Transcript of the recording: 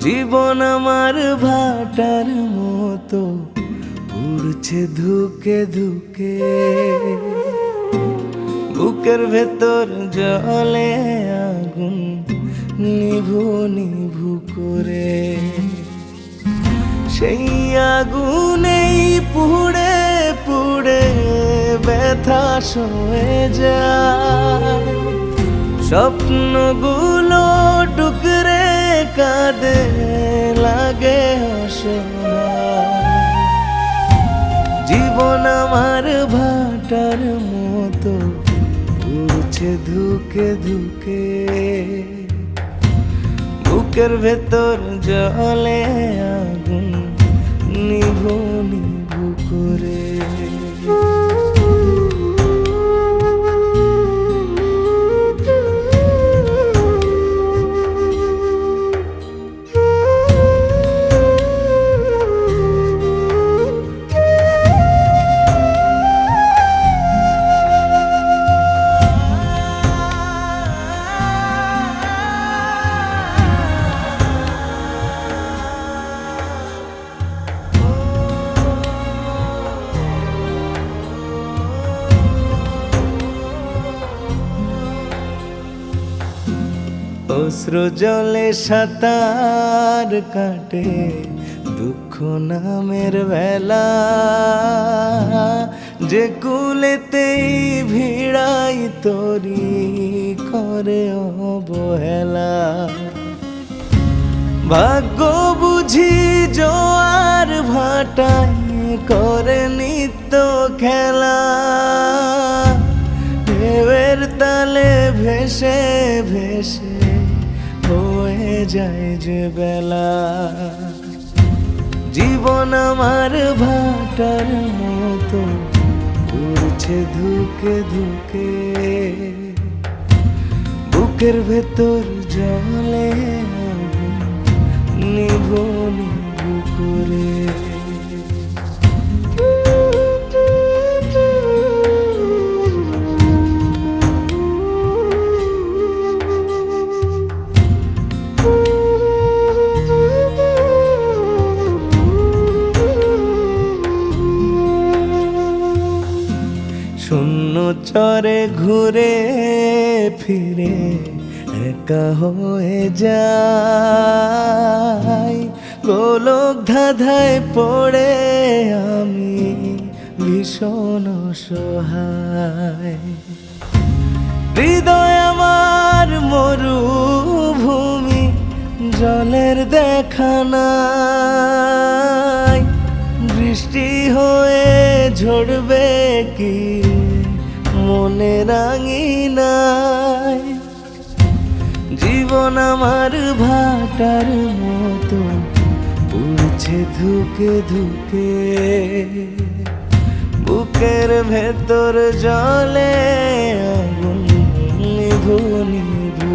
জীবন আমার ভাটার মতো উড়ছে ধুকে ধুকে। বুকের ভেতর জলে আগুন নিভু নিভু করে। সেই আগুনেই পুড়ে পুড়ে ব্যথা সয়ে যায়। স্বপ্নগুলো কাঁদে লাগে জীবন আমার ভাটার মতো, উড়ছে ধুকে ধুকে। বুকের ভেতর জলে আগুন নিভু নিভু অশ্রু জলে সাঁতার কাটে, দুঃখ নামের বেলা। যে কুলেতেই ভিড়াই তরি করে অবহেলা। ভাগ্য বুঝি জোয়ার ভাটাই করে নিত্য খেলা। ভেসে ভেসে হয়ে যায় যে বেলা। জীবন আমার ভাটার মতো উড়ছে ধুকে ধুকে। বুকের ভেতর জলে নিভু নিভু চরে ঘুরে ফিরে একা হয়ে যাই। গোলক ধাধায় পড়ে আমি ভীষণ সহায় হৃদয় আমার মরুভূমি, জলের দেখা নাই। বৃষ্টি হয়ে ঝরবে কি মনে রাঙি নাই জীবন আমার ভাটার মতো উড়ছে ধুকে ধুকে। বুকের ভেতর জলে আগুন নিভু নিভু